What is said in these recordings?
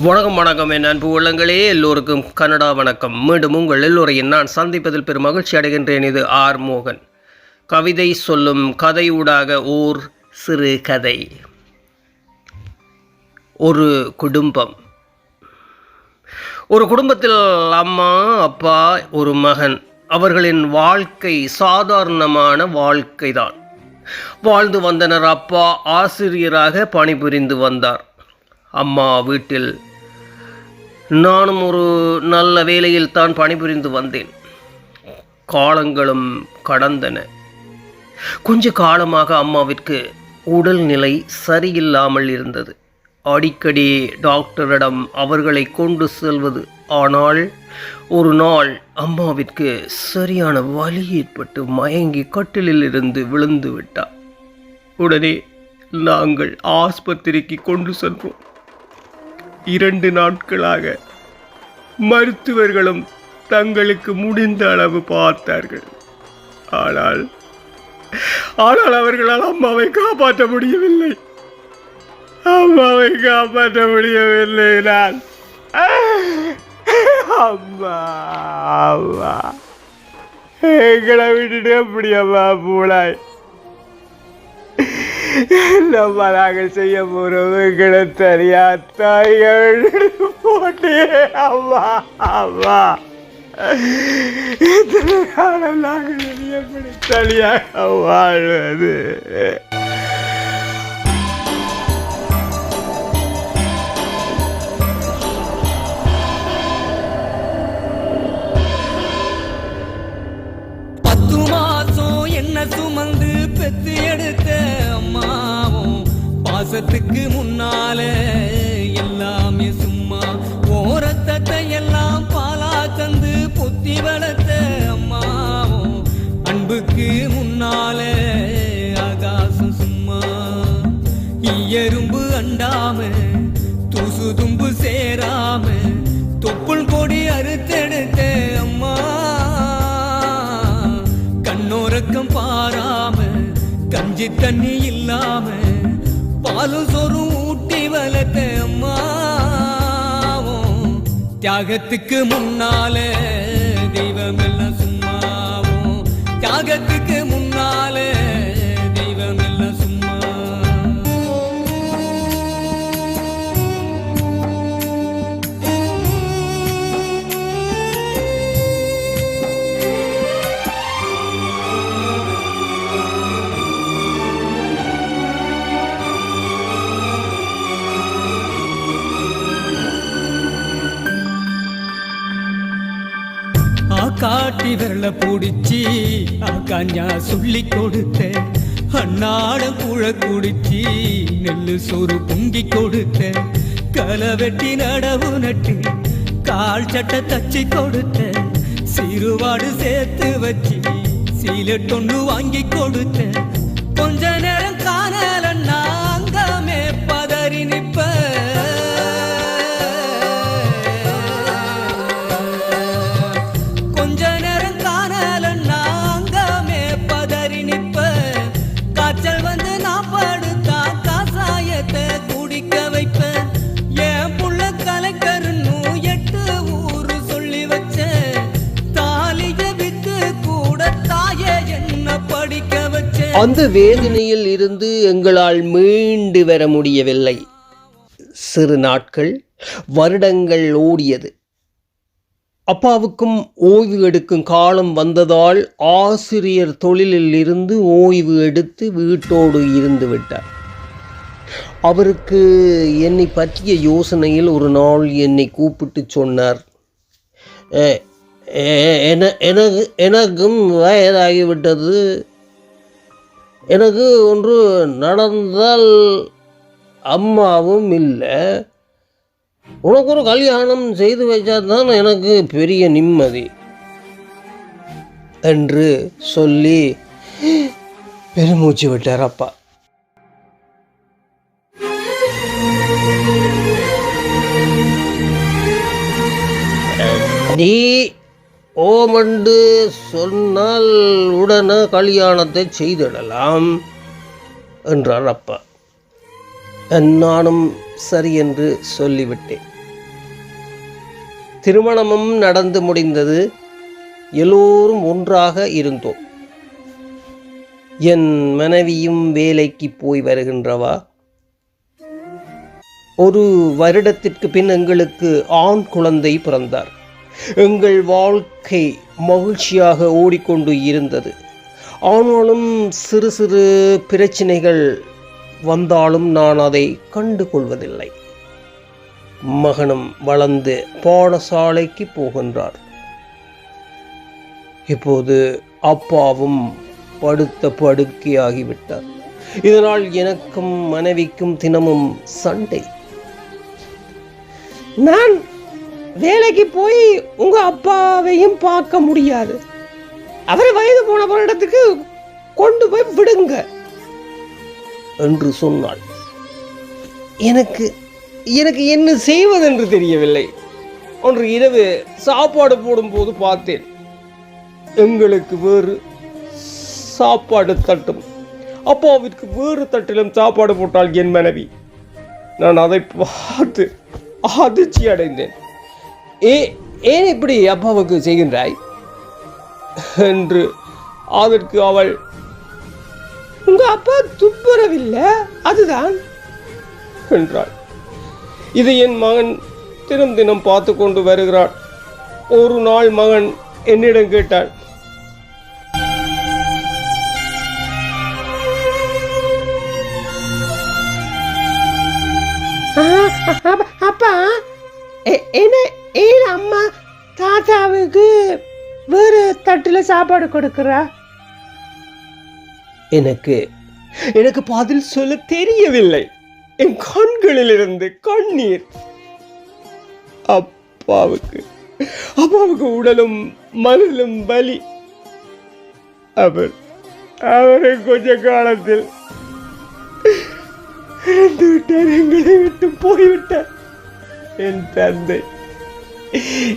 வணக்கம் வணக்கம். என் அன்பு உள்ளங்களே எல்லோருக்கும் கனடா வணக்கம். மீண்டும் உங்கள் எல்லோரையும் நான் சந்திப்பதில் பெரும் மகிழ்ச்சி அடைகின்றேன். இது ஆர் மோகன். கவிதை சொல்லும் கதை ஊடாக ஓர் சிறு கதை. ஒரு குடும்பம். ஒரு குடும்பத்தில் அம்மா அப்பா ஒரு மகன். அவர்களின் வாழ்க்கை சாதாரணமான வாழ்க்கைதான். வாழ்ந்து வந்தனர் அப்பா ஆசிரியராக பணிபுரிந்து வந்தார். அம்மா வீட்டில் நானும் ஒரு நல்ல வேலையில் தான் பணிபுரிந்து வந்தேன். காலங்களும் கடந்தன. கொஞ்ச காலமாக அம்மாவிற்கு உடல்நிலை சரியில்லாமல் இருந்தது. அடிக்கடி டாக்டரிடம் அவர்களை கொண்டு செல்வது. ஆனால் ஒரு நாள் அம்மாவிற்கு சரியான வலி ஏற்பட்டு மயங்கி கட்டிலில் இருந்து விழுந்து விட்டார். உடனே நாங்கள் ஆஸ்பத்திரிக்கு கொண்டு சென்றோம் இரண்டு நாட்களாக மருத்துவர்களும் தங்களுக்கு முடிந்த அளவு பார்த்தார்கள். ஆனால் ஆனால் அவர்களால் அம்மாவை காப்பாற்ற முடியவில்லை. அம்மாவை காப்பாற்ற முடியவில்லை நான். அம்மா அம்மா. எங்களை விட்டுட்டு அப்படி அம்மா பூலாய் நம்ம நாங்கள் செய்ய போறோம் எங்களை தெரியா தாய்கள் போட்டே. அம்மா அம்மா. இத்தனை காலம் நாங்கள் எப்படி தனியாக வாழ்வது? பாசத்துக்கு முன்னால எல்லாமே சும்மா. ஓரத்தத்தை எல்லாம் பாலா தந்து புத்தி வளர்த்த அம்மாவும் அன்புக்கு முன்னால ஆகாசம் சும்மா. எறும்பு அண்டாம தூசு தும்பு சேராம தொப்புள் கொடி அறுத்தெடுத்த அம்மா. கண்ணோரக்கம் பாராம கஞ்சி தண்ணி பாலும் சொரும் ஊட்டி வளர்த்த அம்மாவும் தியாகத்துக்கு முன்னால தெய்வம் எல்லாம் சும்மாவும் தியாகத்துக்கு முன்னால காட்டி விரல பிடிச்சி ஆ சொல்லி கொடுத்த அண்ணாடம் குழ குடிச்சி நெல்லு சோறு பொங்கி கொடுத்த களை வெட்டி நடவு நட்டு கால் சட்டை தச்சு கொடுத்த சிறுவாடு சேர்த்து வச்சு சீலட்டொன்னு வாங்கி கொடுத்த அந்த வேதனையில் இருந்து எங்களால் மீண்டு வர முடியவில்லை. சிறு நாட்கள் வருடங்கள் ஓடியது. அப்பாவுக்கும் ஓய்வு எடுக்கும் காலம் வந்ததால் ஆசிரியர் தொழிலில் இருந்து ஓய்வு எடுத்து வீட்டோடு இருந்து விட்டார். அவருக்கு என்னை பற்றிய யோசனையில் ஒரு நாள் என்னை கூப்பிட்டு சொன்னார். என- எனக்கும் வயதாகிவிட்டது. எனக்கு ஒன்று நடந்தால் அம்மாவும் இல்லை. உனக்கு ஒரு கல்யாணம் செய்து வைச்சா தான் எனக்கு பெரிய நிம்மதி என்று சொல்லி பெருமூச்சு விட்டார் அப்பா. நீ ஓமண்டு சொன்னால் உடனே கல்யாணத்தை செய்திடலாம் என்றார் அப்பா. நானும் சரி என்று சொல்லிவிட்டேன். திருமணமும் நடந்து முடிந்தது எல்லோரும் ஒன்றாக இருந்தோம். என் மனைவியும் வேலைக்கு போய் வருகின்றவா? ஒரு வருடத்திற்கு பின் எங்களுக்கு ஆண் குழந்தை பிறந்தார். எங்கள் வாழ்க்கை மகிழ்ச்சியாக ஓடிக்கொண்டு இருந்தது. ஆனாலும் சிறு சிறு பிரச்சனைகள் வந்தாலும் நான் அதை கண்டு கொள்வதில்லை மகனும் வளர்ந்து பாடசாலைக்கு போகின்றார். இப்போது அப்பாவும் படுத்த படுக்கையாகிவிட்டார். இதனால் எனக்கும் மனைவிக்கும் தினமும் சண்டை. நான் வேலைக்கு போய் உங்க அப்பாவையும் பார்க்க முடியாது. அவர் வயது போன இடத்துக்கு கொண்டு போய் விடுங்க என்று சொன்னாள். எனக்கு எனக்கு என்ன செய்வதென்று தெரியவில்லை. ஒன்று இரவு சாப்பாடு போடும்போது பார்த்தேன். எங்களுக்கு வேறு சாப்பாடு தட்டும். அப்பாவிற்கு வேறு தட்டிலும் சாப்பாடு போட்டால் என் மனைவி. நான் அதை பார்த்து அதிர்ச்சி அடைந்தேன் ஏ ஏன் இப்படி அப்பாவுக்கு செய்கின்றாய்? என்று அதற்கு அவள் உங்க அப்பா துப்புரவில்லை அதுதான் என்றாள். இது என் மகன் தினம் தினம் பார்த்து கொண்டு வருகிறான் ஒரு நாள் மகன் என்னிடம் கேட்டான் அப்பா என்ன வேறு தட்டில் சாப்பாடு கொடுக்குறா? எனக்கு எனக்கு பதில் சொல்ல தெரியவில்லை. என் கண்களிலிருந்து கண்ணீர். அப்பாவுக்கு அப்பாவுக்கு உடலும் மனதிலும் வலி. அவர் அவரை கொஞ்ச காலத்தில் இறந்து விட்டார் எங்களை விட்டு போய்விட்டார். என் தந்தை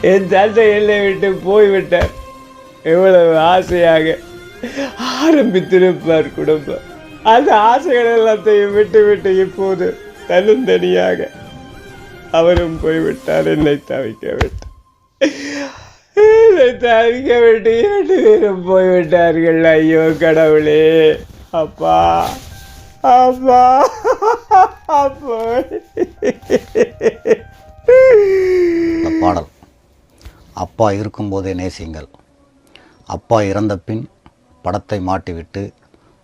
என் தந்தை என்னை விட்டு போய்விட்டார் எவ்வளவு ஆசையாக ஆரம்பித்திருப்பார் குடும்பம். அந்த ஆசைகள் எல்லாத்தையும் விட்டு விட்டு இப்போது தனியாக அவரும் போய்விட்டார். என்னை தவிக்க விட்டு. என்னை தவிக்க விட்டு இரண்டு பேரும் போய்விட்டார்கள். ஐயோ கடவுளே. அப்பா. அப்பா. அப்பா. அப்பா இருக்கும்போதே நேசியுங்கள் அப்பா இறந்த பின் படத்தை மாட்டிவிட்டு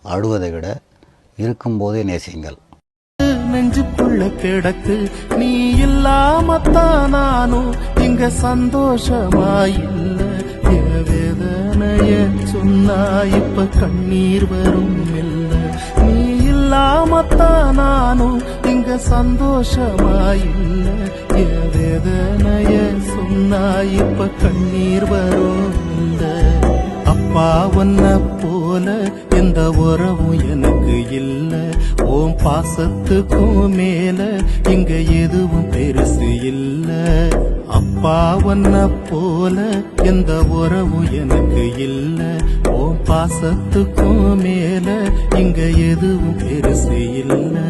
அழுவதை விட இருக்கும்போதே நேசியுங்கள் நெஞ்சுக்குள்ள கிடக்கு நீ இல்லாமத்தான் நானும் இங்க சந்தோஷமா வேதனைய சொன்னா இப்ப கண்ணீர் வரும் இல்ல. நீ இல்லாமத்தான் நானும் இங்க சந்தோஷமாயில்லை. வேதனைய சொன்னா இப்ப கண்ணீர் வரும் இல்ல? அப்பா ஒன்ன போல எந்த உறவும் எனக்கு இல்ல. ஓம் பாசத்துக்கும் மேல இங்க எதுவும் பெருசு இல்ல. அப்பா ஒன்ன போல எந்த உறவும் எனக்கு இல்ல. ஓம் பாசத்துக்கும் மேல இங்க எதுவும் பெருசு இல்லை.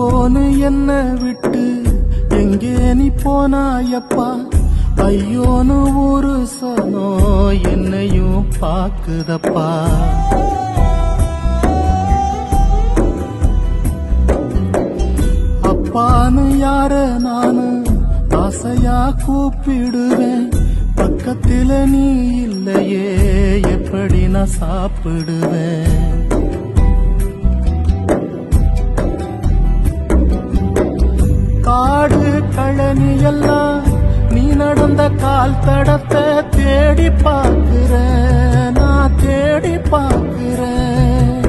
போனு என்ன விட்டு. எங்கே நீ போனாயப்பா? ஐயோன்னு ஒரு சனோ என்னையும் பாக்குதப்பா அப்பான்னு யார நானு? ஆசையா கூப்பிடுவேன். பக்கத்துல நீ இல்லையே எப்படி நான் சாப்பிடுவேன்? கழனி எல்லாம் நீ நடந்த கால் தடத்தை தேடி பார்க்கிறேன். நான் தேடி பார்க்கிறேன்.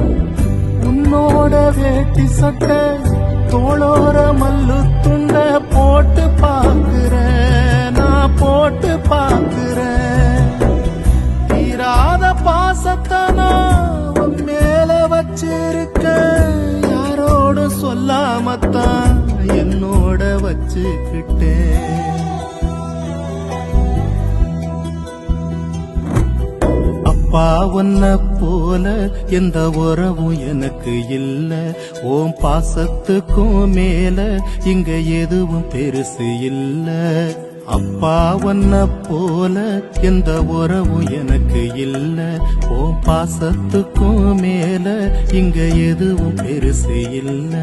உன்னோட வேட்டி சட்டை தோளோர மல்லு துண்ட போட்டு பார்க்கிறேன். நான் போட்டு பார்க்கிறேன். அப்பா உன்ன போல எந்த உறவும் எனக்கு இல்ல. ஓம் பாசத்துக்கும் மேல இங்க எதுவும் பெருசு இல்ல. அப்பா உன்ன போல எந்த உறவும் எனக்கு இல்ல. ஓம் பாசத்துக்கும் மேல இங்க எதுவும் பெருசு இல்ல.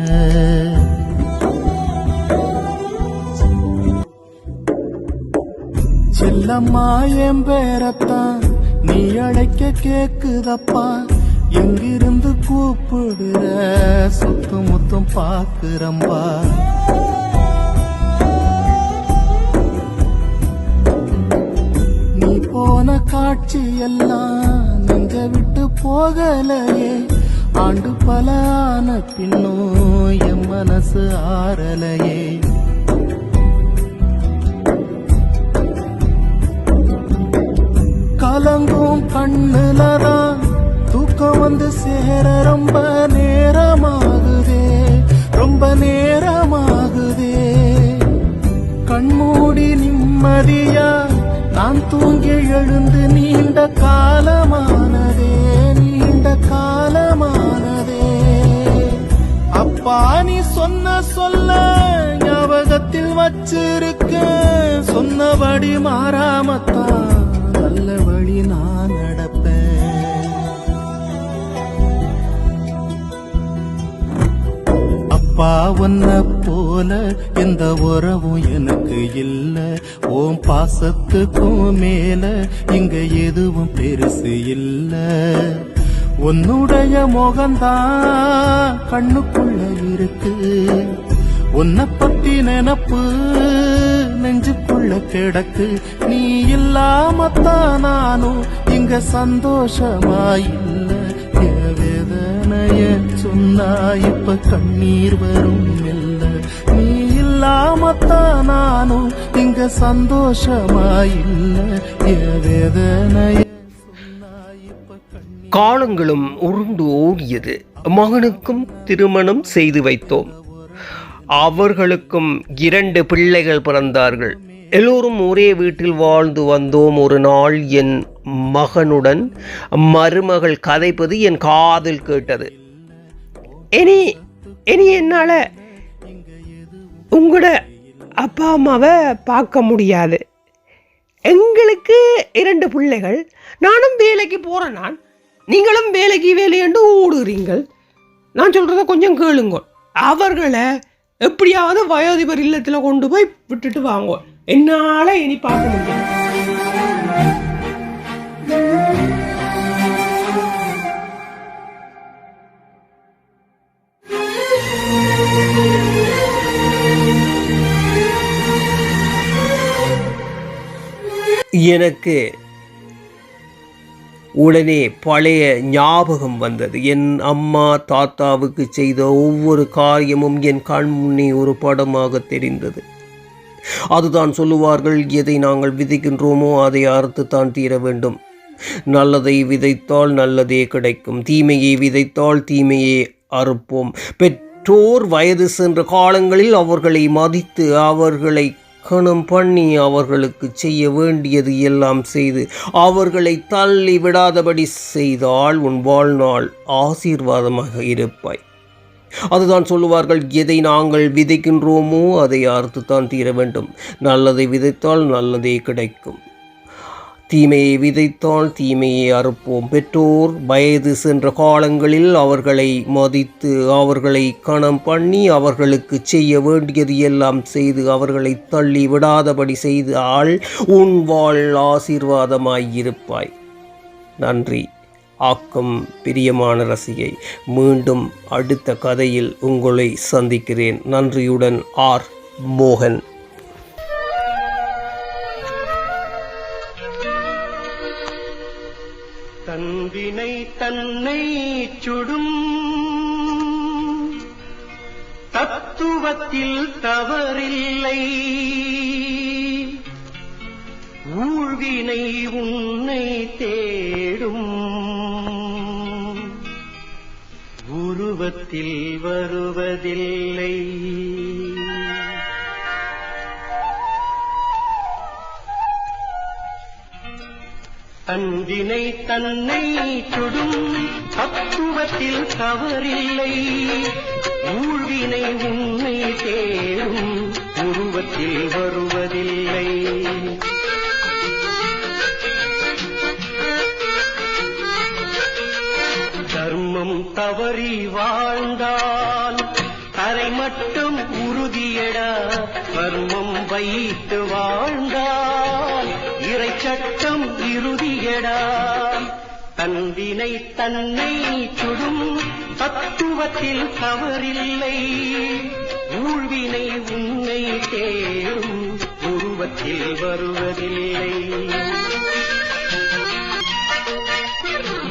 செல்லம்மா என் பேரத்தான். நீ அழைக்க கேக்குதப்பா. எங்கிருந்து கூப்பிடுற? சுத்து முத்தும் பாக்குறம்பா. நீ போன காட்சி எல்லாம் நெஞ்ச விட்டு போகலையே. ஆண்டு பல ஆன பின்னும் என் மனசு ஆறலையே. கலங்கும் கண்ணுல தான் தூக்கம் வந்து சேர ரொம்ப நேரமாகுதே ரொம்ப நேரமாகுதே. கண்மூடி நிம்மதியா நான் தூங்கி எழுந்து நீண்ட காலமானதே நீண்ட காலமானதே. அப்பா நீ சொன்ன சொல்ல ஞாபகத்தில் வச்சிருக்க சொன்னபடி மாறாமத்தான் நான் நடப்பேன் அப்பா உன்ன போல எந்த உறவும் எனக்கு இல்ல. ஓம் பாசத்துக்கும் மேல இங்க எதுவும் பெருசு இல்ல. உன்னுடைய முகம்தான் கண்ணுக்குள்ள இருக்கு. உன்னை பத்தி நினப்பு நெஞ்சுக்குள்ள கிடக்கு. நீ இல்லாமத்தான் நானும் இங்க சந்தோஷமாயில்ல. வேதனைய சொன்னா இப்ப கண்ணீர் வரும் இல்ல. நீ இல்லாமத்தான் நானும் இங்க சந்தோஷமாயில்ல. வேதனைய காலங்களும் உருண்டு ஓடியது. மகனுக்கும் திருமணம் செய்து வைத்தோம். அவர்களுக்கும் இரண்டு பிள்ளைகள் பிறந்தார்கள். எல்லோரும் ஒரே வீட்டில் வாழ்ந்து வந்தோம். ஒரு நாள் என் மகனுடன் மருமகள் கதைப்பது என் காதில் கேட்டது. இனி இனி என்னால் உங்களோட அப்பா அம்மாவை பார்க்க முடியாது. எங்களுக்கு இரண்டு பிள்ளைகள். நானும் வேலைக்கு போகிறேன் நான். நீங்களும் வேலைக்கு வேலையண்டு ஓடுறீங்கள் நான் சொல்கிறத கொஞ்சம் கேளுங்க அவர்களை எப்படியாவது வயோதிபர் இல்லத்தில் கொண்டு போய் விட்டுட்டு வாங்க. என்னால் இனி பார்க்க முடியாது. எனக்கு உடனே பழைய ஞாபகம் வந்தது. என் அம்மா தாத்தாவுக்கு செய்த ஒவ்வொரு காரியமும் என் கண்முன்னே ஒரு படமாக தெரிந்தது. அதுதான் சொல்லுவார்கள் எதை நாங்கள் விதைக்கின்றோமோ அதை அறுத்துத்தான் தீர வேண்டும். நல்லதை விதைத்தால் நல்லதே கிடைக்கும். தீமையை விதைத்தால் தீமையே அறுப்போம். பெற்றோர் வயது சென்ற காலங்களில் அவர்களை மதித்து அவர்களை கணம் பண்ணி அவர்களுக்கு செய்ய வேண்டியது எல்லாம் செய்து அவர்களை தள்ளி விடாதபடி செய்தால் உன் வாழ்நாள் ஆசீர்வாதமாக இருப்பாய். அதுதான் சொல்லுவார்கள் எதை நாங்கள் விதைக்கின்றோமோ அதை அறுத்துத்தான் தீர வேண்டும் நல்லதை விதைத்தால் நல்லதே கிடைக்கும். தீமையை விதைத்தால் தீமையை அறுப்போம். பெற்றோர் வயது சென்ற காலங்களில் அவர்களை மதித்து அவர்களை கணம் பண்ணி அவர்களுக்கு செய்ய வேண்டியது எல்லாம் செய்து அவர்களை தள்ளி விடாதபடி செய்தால் உன் வாழ் ஆசீர்வாதமாயிருப்பாய். நன்றி. ஆக்கம் பிரியமான ரசிகை மீண்டும் அடுத்த கதையில் உங்களை சந்திக்கிறேன். நன்றியுடன் ஆர். மோகன். தன்வினை தன்னை சுடும் தத்துவத்தில் தவறில்லை. ஊழ்வினை உன்னை தேடும் உருவத்தில் வருவதில்லை. அன்பினை தன்னை சுடும் தத்துவத்தில் தவறில்லை. ஊழ்வினை உன்னை தேடும் உருவத்தில் வருவதில்லை. தர்மம் தவறி வாழ்ந்தால் தரை மட்டும் உறுதியடா. மர்மம் வைத்து வாழ்ந்த சட்டம் இறுதியடா. தந்தினை தன்னை சுடும் தத்துவத்தில் தவறில்லை. ஊழ்வினை உன்னை தேடும் உருவத்தில் வருவதில்லை.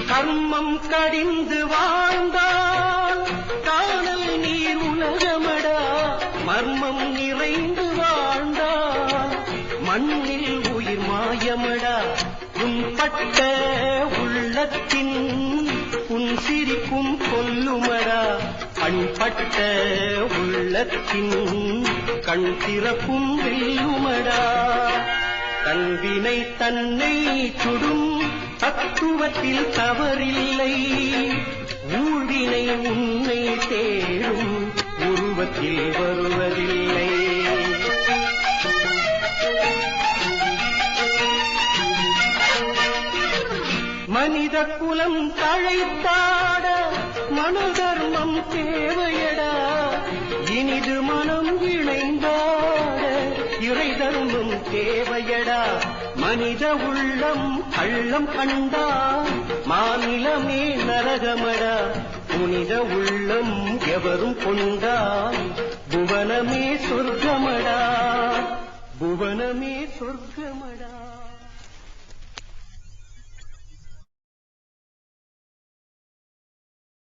கர்மம் கடிந்து வாழ்ந்தார் உன் பட்ட உள்ளத்தின் உன் சிரிக்கும் கொல்லுமடா பண்பட்ட உள்ளத்தின் கண் திறக்கும் வெல்லுமடா தன்வினை தன்னை சுடும் தத்துவத்தில் தவறில்லை. ஊழினை உன்னை தேடும் உருவத்தில் வருவதில்லை. மனித குலம் தழைத்தாட மனு தர்மம் தேவையடா. இனிது மனம் இணைந்தாட இறை தர்மம் தேவையடா. மனித உள்ளம் கள்ளம் கண்டா மாநிலமே நரகமடா. புனித உள்ளம் எவரும் கொண்டா புவனமே சொர்க்கமடா. புவனமே சொர்க்கமடா.